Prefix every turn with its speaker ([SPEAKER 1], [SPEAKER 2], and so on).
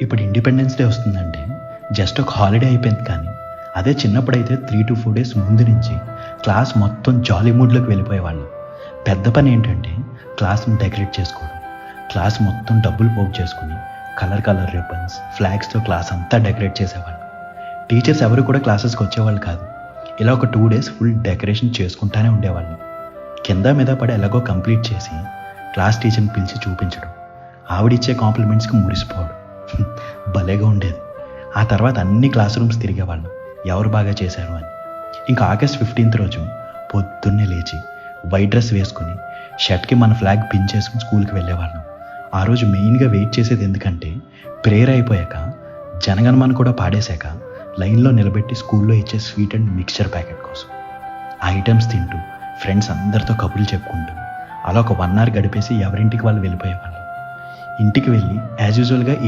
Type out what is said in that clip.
[SPEAKER 1] ఇప్పుడు independence day వస్తుందంటే just ఒక హాలిడే అయిపోయింది కానీ అదే చిన్నప్పుడైతే త్రీ టు ఫోర్ డేస్ ముందు నుంచి క్లాస్ మొత్తం జాలీ మూడ్లోకి వెళ్ళిపోయేవాళ్ళం. పెద్ద పని ఏంటంటే క్లాస్ని డెకరేట్ చేసుకోవడం. క్లాస్ మొత్తం డబ్బులు పోగు చేసుకుని కలర్ కలర్ రిబ్బన్స్ ఫ్లాగ్స్తో క్లాస్ అంతా డెకరేట్ చేసేవాళ్ళు. టీచర్స్ ఎవరు కూడా క్లాసెస్కి వచ్చేవాళ్ళు కాదు. ఇలా ఒక టూ డేస్ ఫుల్ డెకరేషన్ చేసుకుంటానే ఉండేవాళ్ళం. కింద మీద పడి ఎలాగో కంప్లీట్ చేసి క్లాస్ టీచర్ని పిలిచి చూపించడం. ఆవిడిచ్చే కాంప్లిమెంట్స్కి మురిసిపోవడం. భలేగా ఉండేది. ఆ తర్వాత అన్ని క్లాస్ రూమ్స్ తిరిగేవాళ్ళం. ఎవరు బాగా చేశారు అని. ఇంకా ఆగస్ట్ ఫిఫ్టీన్త్ రోజు పొద్దున్నే లేచి వైట్ డ్రెస్ వేసుకుని షర్ట్కి మన ఫ్లాగ్ పిన్ చేసుకుని స్కూల్కి వెళ్ళేవాళ్ళం. ఆ రోజు మెయిన్గా వెయిట్ చేసేది ఎందుకంటే ప్రేయర్ అయిపోయాక జనగణమన కూడా పాడేశాక లైన్లో నిలబెట్టి స్కూల్లో ఇచ్చే స్వీట్ అండ్ మిక్చర్ ప్యాకెట్ కోసం. ఆ ఐటమ్స్ తింటూ ఫ్రెండ్స్ అందరితో కబుర్లు చెప్పుకుంటూ అలా ఒక వన్ అవర్ గడిపేసి ఎవరింటికి వాళ్ళు వెళ్ళిపోయేవాళ్ళు. ఇంటికి వెళ్ళి యాజ్ యూజువల్గా